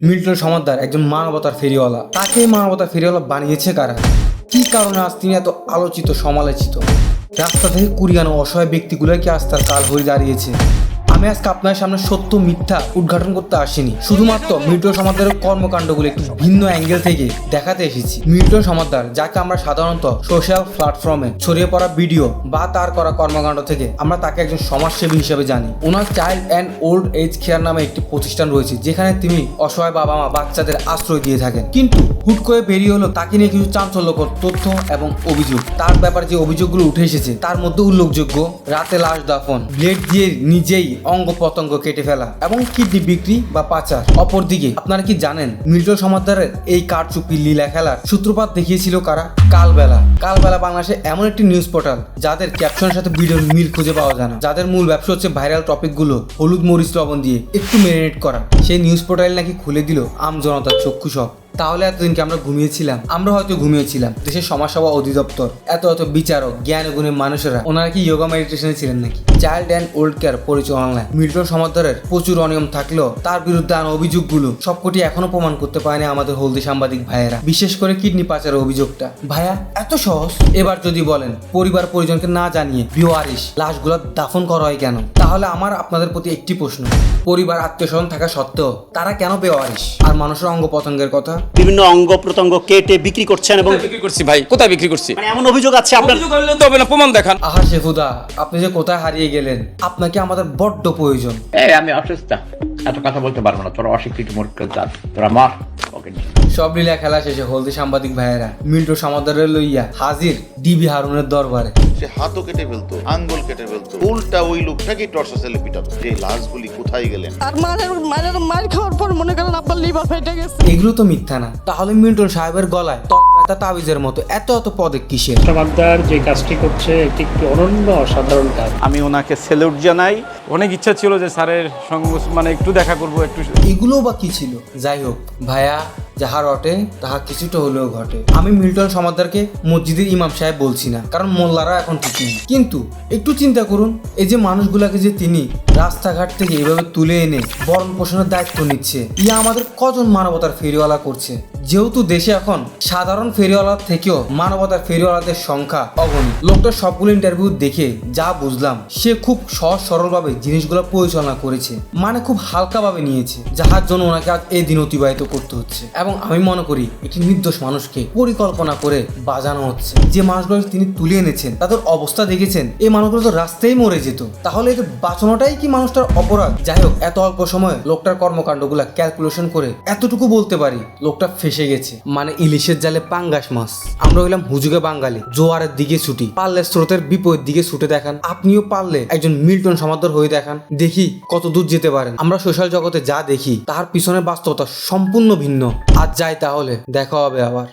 Milton Samaddar একজন মানবতার ফেরিওয়ালা। তাকে মানবতার ফেরিওয়ালা বানিয়েছে কারা? কি কারণে আজ তিনি এত আলোচিত, সমালোচিত? রাস্তা থেকে কুড়িয়ানো অসহায় ব্যক্তিগুলোকে আজ তার কাল হয়ে দাঁড়িয়েছে। আমি আজকে আপনার সামনে সত্য মিথ্যা উদ্ঘাটন করতে আসিনি। শুধুমাত্র মিল্টন সমাদ্দারের কর্মকাণ্ডগুলো একটু ভিন্ন অ্যাঙ্গেল থেকে দেখাতে এসেছি। মিল্টন সমাদার, যাকে আমরা সাধারণত সোশ্যাল প্ল্যাটফর্মে ছড়িয়ে পড়া ভিডিও বা তার করা কর্মকাণ্ড থেকে আমরা তাকে একজন সমাজসেবী হিসেবে জানি। ওনার child and old age care নামে একটি প্রতিষ্ঠান রয়েছে, যেখানে তিনি অসহায় বাবা মা বাচ্চাদের আশ্রয় দিয়ে থাকেন। কিন্তু হুট করে বেরিয়ে হলো তাকে নিয়ে কিছু চাঞ্চল্যকর তথ্য এবং অভিযোগ। তার ব্যাপারে যে অভিযোগগুলো উঠে এসেছে, তার মধ্যে উল্লেখযোগ্য, রাতে লাশ দাফন ব্লেড দিয়ে নিজেই অঙ্গ পতঙ্গ কেটে ফেলা এবং কিডনি বিক্রি বা পাচার। অপরদিকে, আপনারা কি জানেন মিল্টন সমাদ্দারের এই কারচুপি লীলা খেলার সূত্রপাত দেখিয়েছিল কারা? কালবেলা। কালবেলা বাংলাদেশে এমন একটি নিউজ পোর্টাল যাদের ক্যাপশনের সাথে ভিডিওর মিল খুঁজে পাওয়া যায় না। যাদের মূল ব্যবসা হচ্ছে ভাইরাল টপিকগুলো হলুদ মরিচ লবণ দিয়ে একটু মেরিনেট করা। সেই নিউজ পোর্টাল নাকি খুলে দিল আম জনতার চক্ষু সব। তাহলে এতদিনকে আমরা ঘুমিয়েছিলাম। আমরা হয়তো ঘুমিয়েছিলাম, দেশের সমাজসেবা অধিদপ্তর, এত এত বিচারক, জ্ঞান গুণের মানুষেরা। ওনারা কি যোগা মেডিটেশনে ছিলেন নাকি? চাইল্ড অ্যান্ড ওল্ড কেয়ার পরিচালনায় মিল্টন সমাদরের প্রচুর অনিয়ম থাকলেও তার বিরুদ্ধে আনা অভিযোগগুলো সবকটি এখনও প্রমাণ করতে পারেনি আমাদের হলদি সাংবাদিক ভাইয়েরা। বিশেষ করে কিডনি পাচারের অভিযোগটা। ভাইয়া, এত সহজ? এবার যদি বলেন, পরিবার পরিজনকে না জানিয়ে বিওয়ারিশ লাশগুলো দাফন করা হয় কেন? তাহলে আমার আপনাদের প্রতি একটি প্রশ্ন। পরিবার আত্মীয় স্বজন থাকা সত্ত্বেও তারা কেন বেওয়ারিশ আর মানুষের অঙ্গ পতঙ্গের কথা? বিভিন্ন অঙ্গ প্রত্যঙ্গ কেটে বিক্রি করছেন এবং কোথায় বিক্রি করছি ভাই? কোথায় বিক্রি করছি? মানে এমন অভিযোগ আছে আপনার অভিযোগ করলে তো হবে না প্রমাণ দেখান। আহা শেফুদা আপনি যে কোথায় হারিয়ে গেলেন আপনাকে আমাদের বড্ড প্রয়োজন। এই আমি অসুস্থ। এত কথা বলতে পারব না তোরা অশিক্ষিত মূর্খ জাত। তোরা মর ওকে সব লীলা খেলা শেষে হলদি সাংবাদিক ভাইয়েরা মিল্টো সামাদারের লইয়া হাজির ডিবি হারুনের দরবারে। সে হাতও কেটে ফেলতো আঙ্গুল কেটে ফেলতো উল্টা ওই লোকটাকেই টর্চা সেলে পিটাতো। যে লাশগুলি কোথায় গেলেন? আর মারের মারের মার খাওয়ার পর মনে করেন আপনার লিভার ফেটে গেছে। এগুলো তো মিথ্যা না। তাহলে মিল্টন সাহেবের গলায় ব্যথা তাবিজের মতো এত এত পদে কিসের? সমাদ্দার যে কাজটি করছে এটি একটি অনন্য অসাধারণ কাজ। আমি ওনাকে সেলুট জানাই। অনেক ইচ্ছা ছিল যে স্যারের সঙ্গ মানে একটু দেখা করব একটু এগুলো বা কি ছিল? যাই হোক ভাইয়া যাহা রটে তাহা কিছুটা হলেও ঘটে। আমি মিল্টন সমাদারকে মসজিদের ইমাম সাহেব বলছি না কারণ মোল্লারা এখন ঠিক নেই কিন্তু একটু চিন্তা করুন, এই যে মানুষগুলাকে যে তিনি রাস্তাঘাট থেকে এভাবে তুলে এনে বরণ পোষণের দায়িত্ব নিচ্ছে, ইয়া আমাদের কজন মানবতার ফেরিওয়ালা করছে? যেহেতু দেশে এখন সাধারণ ফেরিওয়ালার থেকেও মানবতার ফেরিওয়ালাদের সংখ্যা অগণিত। লোকটার সবগুলো ইন্টারভিউ দেখে যা বুঝলাম, সে খুব সহজ সরলভাবে জিনিসগুলো পরিচালনা করেছে মানে খুব হালকাভাবে নিয়েছে, যাহার জন্য ওনাকে আজ এই দিন অতিবাহিত করতে হচ্ছে। এবং আমি মনে করি, একটি নির্দোষ মানুষকে পরিকল্পনা করে বাজানো হচ্ছে। যে মানুষগুলো তিনি তুলে এনেছেন, তাদের অবস্থা দেখেছেন, এই মানুষগুলো তো রাস্তায় মরে যেত। তাহলে এদের বাঁচানোটাই কি মানুষটার অপরাধ? যাই হোক, এত অল্প সময় লোকটার কর্মকাণ্ডগুলো ক্যালকুলেশন করে এতটুকু বলতে পারি, লোকটা ফেসে গেছে। মানে ইলিশের জালে পাঙ্গাস মাছ। আমরা হইলাম হুজুগে বাঙ্গালি জোয়ারের দিকে ছুটি। পারলে স্রোতের বিপরীত দিকে ছুটে দেখান। আপনিও পারলে একজন মিল্টন সমাদর হয়ে দেখান। দেখি কত দূর যেতে পারেন। আমরা সোশ্যাল জগতে যা দেখি, তার পিছনে বাস্তবতা সম্পূর্ণ ভিন্ন। আর যাই তাহলে, দেখা হবে আবার।